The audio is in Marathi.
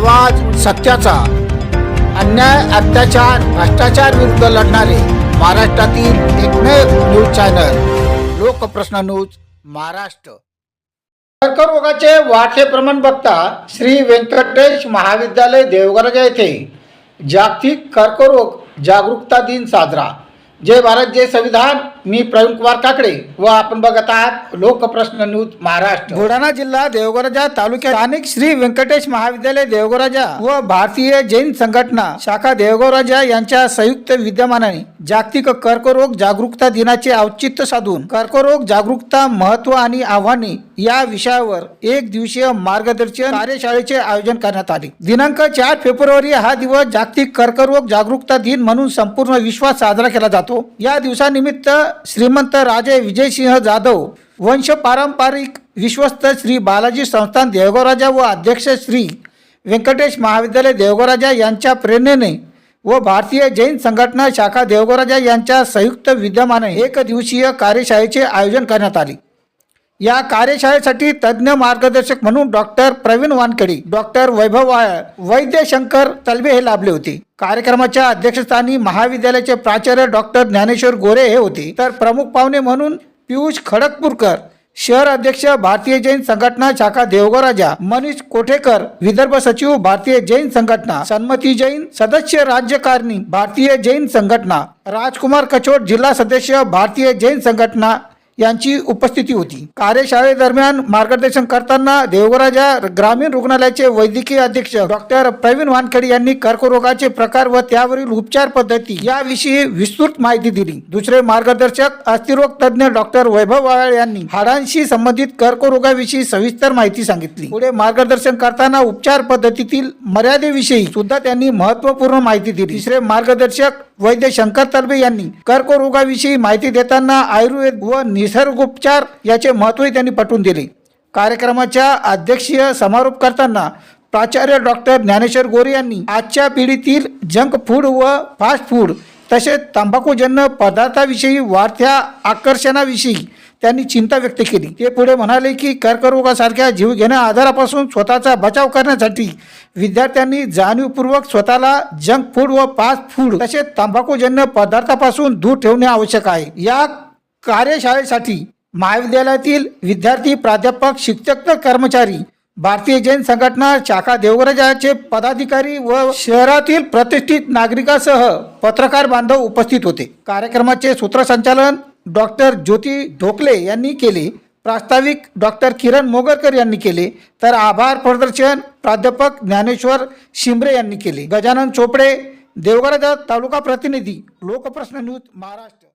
आवाज सत्याचा. अन्याय अत्याचार भ्रष्टाचार विरुद्ध लढणारे महाराष्ट्रातील एकमेव news channel Lokprashna news Maharashtra. कर्करोगाचे वाढते प्रमाण बघता श्री व्यंकटेश महाविद्यालय देवगरजा येथे जागतिक कर्करोग जागरूकता दिन साजरा. जय भारत जय संविधान. मी प्रवीण कुमार काकडे व आपण बघत आहात लोकप्रश्न न्यूज महाराष्ट्र. बुलढाणा जिल्हा देवगराजा तालुक्यात अनेक श्री व्यंकटेश महाविद्यालय देवगराजा व भारतीय जैन संघटना शाखा देवगराजा यांच्या संयुक्त विद्यमानाने जागतिक कर्करोग जागरूकता दिनाचे औचित्य साधून कर्करोग जागरूकता महत्त्व आणि आव्हाने या विषयावर एक दिवसीय मार्गदर्शन कार्यशाळेचे आयोजन करण्यात आले. दिनांक चार फेब्रुवारी हा दिवस जागतिक कर्करोग जागरूकता दिन म्हणून संपूर्ण विश्वात साजरा केला जातो. या दिवसानिमित्त श्रीमंत राजे विजयसिंह जाधव वंश पारंपरिक विश्वस्त श्री बालाजी संस्थान देवगोराजा व अध्यक्ष श्री व्यंकटेश महाविद्यालय देवगोराजा यांच्या प्रेरणेने व भारतीय जैन संघटना शाखा देवगोराजा यांच्या संयुक्त विद्यमाने एक दिवसीय कार्यशाळेचे आयोजन करण्यात आले. या कार्यशाळेसाठी तज्ज्ञ मार्गदर्शक म्हणून डॉक्टर प्रवीण वानकडी डॉक्टर वैभव वाळ वैद्य शंकर तलबे हे लाभले होते. कार्यक्रमाच्या अध्यक्षस्थानी महाविद्यालयाचे प्राचार्य डॉक्टर ज्ञानेश्वर गोरे हे होते. तर प्रमुख पाहुणे म्हणून पियुष खडकपूरकर शहर अध्यक्ष भारतीय जैन संघटना शाखा देवगराजा मनीष कोठेकर विदर्भ सचिव भारतीय जैन संघटना सन्मती जैन सदस्य राज्यकारणी भारतीय जैन संघटना राजकुमार कचोट जिल्हा सदस्य भारतीय जैन संघटना यांची उपस्थिती होती. कार्यशाळेदरम्यान मार्गदर्शन करताना देवगराजा ग्रामीण रुग्णालयाचे वैद्यकीय अधीक्षक डॉक्टर प्रवीण वानखेडे यांनी कर्करोगाचे प्रकार व त्यावरील उपचार पद्धती याविषयी विस्तृत माहिती दिली. दुसरे मार्गदर्शक अस्थिरोग तज्ज्ञ डॉक्टर वैभव वाळ यांनी हाडांशी संबंधित कर्करोगाविषयी सविस्तर माहिती सांगितली. पुढे मार्गदर्शन करताना उपचार पद्धतीतील मर्यादेविषयी सुद्धा त्यांनी महत्त्वपूर्ण माहिती दिली. तिसरे मार्गदर्शक वैद्य शंकर तलबे यांनी कर्करोगाविषयी माहिती देताना आयुर्वेद व निसर्गोपचार याचे महत्त्वही त्यांनी पटवून दिले. कार्यक्रमाच्या अध्यक्षीय समारोप करताना प्राचार्य डॉक्टर ज्ञानेश्वर गोरे यांनी आजच्या पिढीतील जंक फूड व फास्ट फूड तसेच तंबाखूजन्य पदार्थाविषयी वाढत्या आकर्षणाविषयी त्यांनी चिंता व्यक्त केली. ते पुढे म्हणाले की कर्करोगासारख्या जीवघेण्या आजारापासून स्वतःचा बचाव करण्यासाठी विद्यार्थ्यांनी जाणीवपूर्वक स्वतःला जंक फूड व फास्ट फूड तसेच तंबाखूजन्य पदार्थापासून दूर ठेवणे आवश्यक आहे. या कार्यशाळेसाठी महाविद्यालयातील विद्यार्थी प्राध्यापक शिक्षक तर कर्मचारी भारतीय जैन संघटना शाखा देवगराजाचे पदाधिकारी व शहरातील प्रतिष्ठित नागरिकासह पत्रकार बांधव उपस्थित होते. कार्यक्रमाचे सूत्रसंचालन डॉक्टर ज्योती ढोकले यांनी केले. प्रास्ताविक डॉक्टर किरण मोगरकर यांनी केले. तर आभार प्रदर्शन प्राध्यापक ज्ञानेश्वर शिंबरे यांनी केले. गजानन चोपडे देवगराजा तालुका प्रतिनिधी लोकप्रश्न न्यूज महाराष्ट्र.